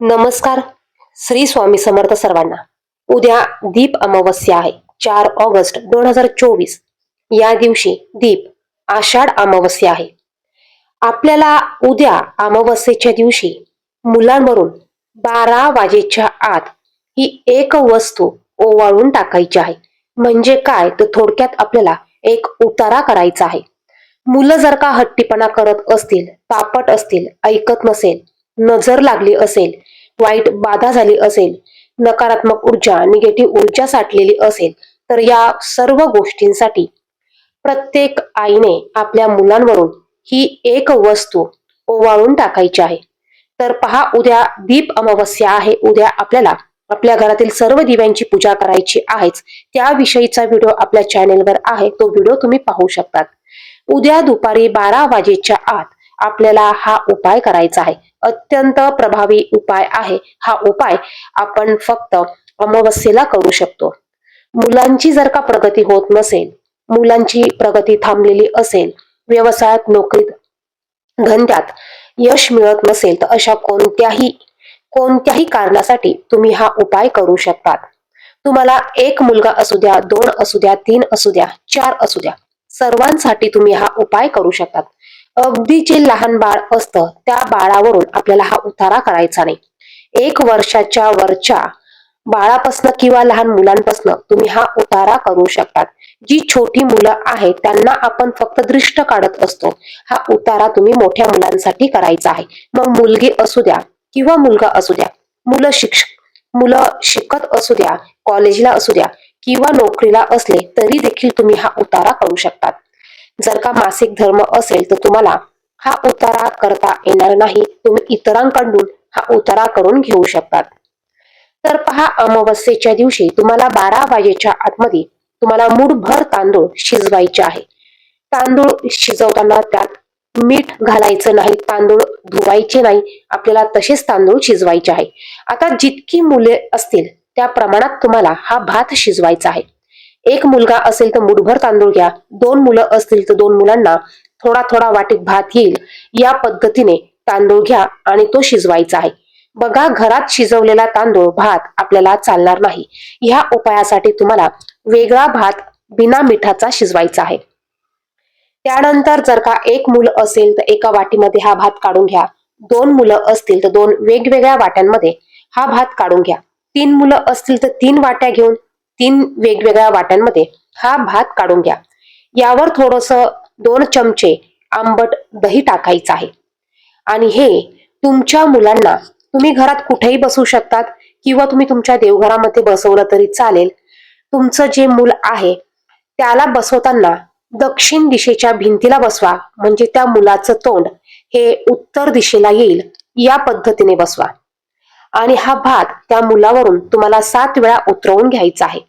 नमस्कार. श्री स्वामी समर्थ सर्वांना. उद्या दीप अमावस्या आहे. चार ऑगस्ट दोन हजार चोवीस. या दिवशी दीप आषाढ अमावस्या आहे. आपल्याला उद्या अमावस्येच्या दिवशी मुलांवरून बारा वाजेच्या आत ही एक वस्तू ओवाळून टाकायची आहे. म्हणजे काय? तर थोडक्यात आपल्याला एक उतारा करायचा आहे. मुलं जर का हट्टीपणा करत असतील तापट असतील ऐकत नसेल नजर लागली असेल वाईट बाधा झाली असेल नकारात्मक ऊर्जा निगेटिव्ह ऊर्जा साठलेली असेल तर या सर्व गोष्टींसाठी प्रत्येक आईने आपल्या मुलांवरून ही एक वस्तू ओवाळून टाकायची आहे. तर पहा उद्या दीप अमावस्या आहे. उद्या आपल्याला आपल्या घरातील सर्व दिव्यांची पूजा करायची आहेच. त्याविषयीचा व्हिडिओ आपल्या चॅनेलवर आहे. तो व्हिडिओ तुम्ही पाहू शकतात. उद्या दुपारी बारा वाजेच्या आत आपल्याला हा उपाय करायचा आहे. अत्यंत प्रभावी उपाय आहे. हा उपाय आपण फक्त अमावस्येला करू शकतो. मुलांची जर का प्रगती होत नसेल मुलांची प्रगती थांबलेली असेल व्यवसायात नोकरीत धंद्यात यश मिळत नसेल तर अशा कोणत्याही कोणत्याही कारणासाठी तुम्ही हा उपाय करू शकतात. तुम्हाला एक मुलगा असू द्या दोन असू द्या तीन असू द्या चार असू द्या सर्वांसाठी तुम्ही हा उपाय करू शकतात. अगदी जे लहान बाळ असतं त्या बाळावरून आपल्याला हा उतारा करायचा नाही. एक वर्षाच्या वरच्या बाळापासनं किंवा लहान मुलांपासनं तुम्ही हा उतारा करू शकतात. जी छोटी मुलं आहेत त्यांना आपण फक्त दृष्ट काढत असतो. हा उतारा तुम्ही मोठ्या मुलांसाठी करायचा आहे. मग मुलगी असू द्या किंवा मुलगा असू द्या मुलं शिक्ष मुलं शिकत असू द्या कॉलेजला असू द्या किंवा नोकरीला असले तरी देखील तुम्ही हा उतारा करू शकतात. जर का मासिक धर्म असेल तर तुम्हाला हा उतारा करता येणार नाही. तुम्ही इतरांकडून हा उतारा करून घेऊ शकतात. तर पहा अमावस्येच्या दिवशी तुम्हाला बारा वाजेच्या आतमध्ये तुम्हाला मूठभर तांदूळ शिजवायचे आहे. तांदूळ शिजवताना त्यात मीठ घालायचं नाही तांदूळ धुवायचे नाही. आपल्याला तसेच तांदूळ शिजवायचे आहे. आता जितकी मुले असतील त्या प्रमाणात तुम्हाला हा भात शिजवायचा आहे. एक मुलगा असेल तर मुठभर तांदूळ घ्या. दोन मुलं असतील तर दोन मुलांना थोडा थोडा वाटीत भात येईल. या पद्धतीने तांदूळ घ्या आणि तो शिजवायचा आहे. बघा घरात शिजवलेला तांदूळ भात आपल्याला चालणार नाही. ह्या उपायासाठी तुम्हाला वेगळा भात बिना मिठाचा शिजवायचा आहे. त्यानंतर जर का एक मुलं असेल तर एका वाटीमध्ये हा भात काढून घ्या. दोन मुलं असतील तर दोन वेगवेगळ्या वाट्यांमध्ये हा भात काढून घ्या. तीन मुलं असतील तर तीन वाट्या घेऊन तीन वेगवेगळ्या वाट्यांमध्ये हा भात काढून घ्या. यावर थोडस दोन चमचे आंबट दही टाकायचं आहे. आणि हे तुमच्या मुलांना तुम्ही घरात कुठेही बसू शकतात किंवा तुम्ही तुमच्या देवघरामध्ये बसवलं तरी चालेल तुमचं जे मूल आहे त्याला बसवताना दक्षिण दिशेच्या भिंतीला बसवा म्हणजे त्या मुलाचं तोंड हे उत्तर दिशेला येईल या पद्धतीने बसवा. आणि हा भात त्या मुलावरून तुम्हाला सात वेळा उतरवून घ्यायचा आहे.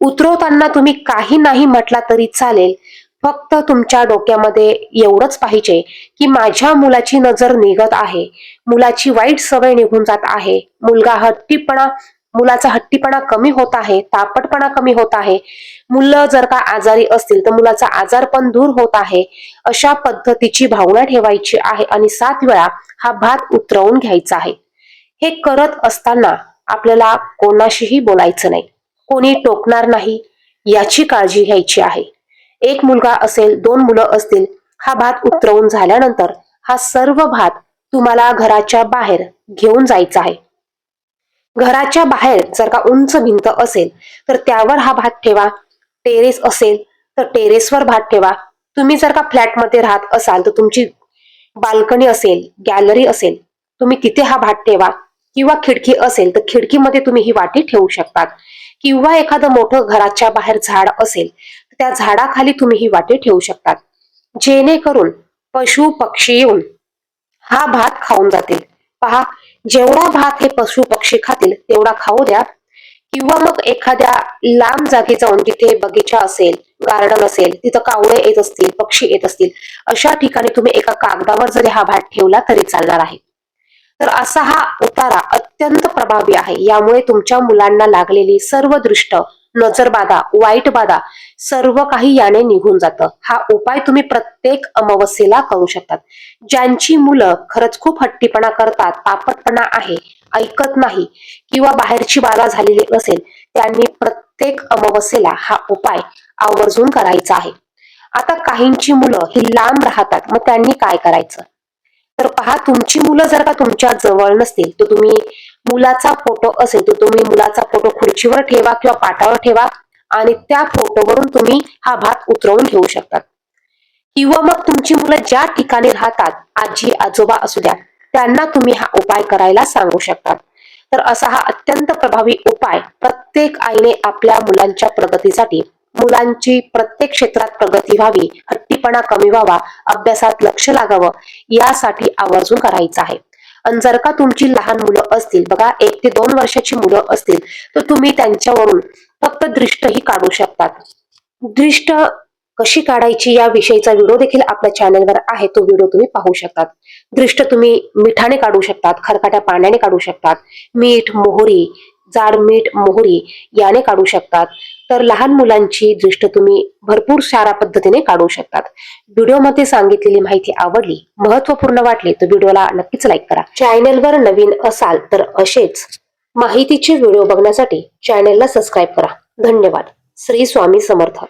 उतरवताना तुम्ही काही नाही म्हटला तरी चालेल. फक्त तुमच्या डोक्यामध्ये एवढंच पाहिजे की माझ्या मुलाची नजर निघत आहे. मुलाची वाईट सवय निघून जात आहे. मुलगा हट्टीपणा मुलाचा हट्टीपणा कमी होत आहे तापटपणा कमी होत आहे. मुलं जर का आजारी असतील तर मुलाचा आजार पण दूर होत आहे. अशा पद्धतीची भावना ठेवायची आहे आणि सात वेळा हा भात उतरवून घ्यायचा आहे. हे करत असताना आपल्याला कोणाशीही बोलायचं नाही. कोणी टोकणार नाही याची काळजी घ्यायची आहे. एक मुलगा असेल दोन मुलं असतील हा भात उतरवून झाल्यानंतर हा सर्व भात तुम्हाला घराच्या बाहेर घेऊन जायचा आहे. घराच्या बाहेर जर का उंच भिंत असेल तर त्यावर हा भात ठेवा. टेरेस असेल तर टेरेसवर भात ठेवा. तुम्ही जर का फ्लॅटमध्ये राहत असाल तर तुमची बाल्कनी असेल गॅलरी असेल तुम्ही तिथे हा भात ठेवा. किंवा खिडकी असेल तर खिडकीमध्ये तुम्ही ही वाटी ठेवू शकतात. किंवा एखादं मोठं घराच्या बाहेर झाड असेल त्या झाडाखाली तुम्ही ही वाटी ठेवू शकतात. जेणेकरून पशु पक्षी येऊन हा भात खाऊन जातील. पहा जेवढा भात हे पशु पक्षी खातील तेवढा खाऊ द्या. किंवा मग एखाद्या लांब जागी जाऊन जिथे बगीचा असेल गार्डन असेल तिथं कावळे येत असतील पक्षी येत असतील अशा ठिकाणी तुम्ही एका कागदावर जरी हा भात ठेवला तरी चालणार आहे. तर असा हा उतारा अत्यंत प्रभावी आहे. यामुळे तुमच्या मुलांना लागलेली सर्व दृष्ट नजरबाधा वाईट बाधा सर्व काही याने निघून जातं. हा उपाय तुम्ही प्रत्येक अमावस्येला करू शकतात. ज्यांची मुलं खरंच खूप हट्टीपणा करतात पापटपणा आहे ऐकत नाही किंवा बाहेरची बाधा झालेली असेल त्यांनी प्रत्येक अमावस्येला हा उपाय आवर्जून करायचा आहे. आता काहींची मुलं ही लांब राहतात मग त्यांनी काय करायचं? तर पहा तुमची मुलं जर का तुमच्या जवळ नसतील तर तुम्ही मुलाचा फोटो असेल तर तुम्ही मुलाचा फोटो खुर्चीवर ठेवा किंवा पाटावर ठेवा आणि त्या फोटोवरून तुम्ही हा भात उतरवून घेऊ शकतात किंवा मग तुमची मुलं ज्या ठिकाणी राहतात आजी आजोबा असू द्या त्यांना तुम्ही हा उपाय करायला सांगू शकतात तर असा हा अत्यंत प्रभावी उपाय प्रत्येक आईने आपल्या मुलांच्या प्रगतीसाठी मुलांची प्रत्येक क्षेत्रात प्रगती व्हावी हट्टीपणा कमी व्हावा अभ्यासात लक्ष लागावं यासाठी आवर्जून करायचं आहे. आणि जर का तुमची लहान मुलं असतील बघा एक ते दोन वर्षाची मुलं असतील तर तुम्ही त्यांच्यावरून फक्त दृष्टही काढू शकतात. दृष्ट कशी काढायची या विषयीचा व्हिडिओ देखील आपल्या चॅनलवर आहे तो व्हिडिओ तुम्ही पाहू शकतात. दृष्ट तुम्ही मिठाने काढू शकतात खरकाट्या पाण्याने काढू शकतात. मीठ मोहरी जाड मीठ मोहरी याने काढू शकतात. तर लहान मुलांची दृष्ट तुम्ही भरपूर साऱ्या पद्धतीने काढू शकतात. व्हिडिओमध्ये सांगितलेली माहिती आवडली महत्त्वपूर्ण वाटली तर व्हिडिओला नक्कीच लाईक करा. चॅनेलवर नवीन असाल तर असेच माहितीचे व्हिडिओ बघण्यासाठी चॅनेलला सबस्क्राईब करा. धन्यवाद. श्री स्वामी समर्थ.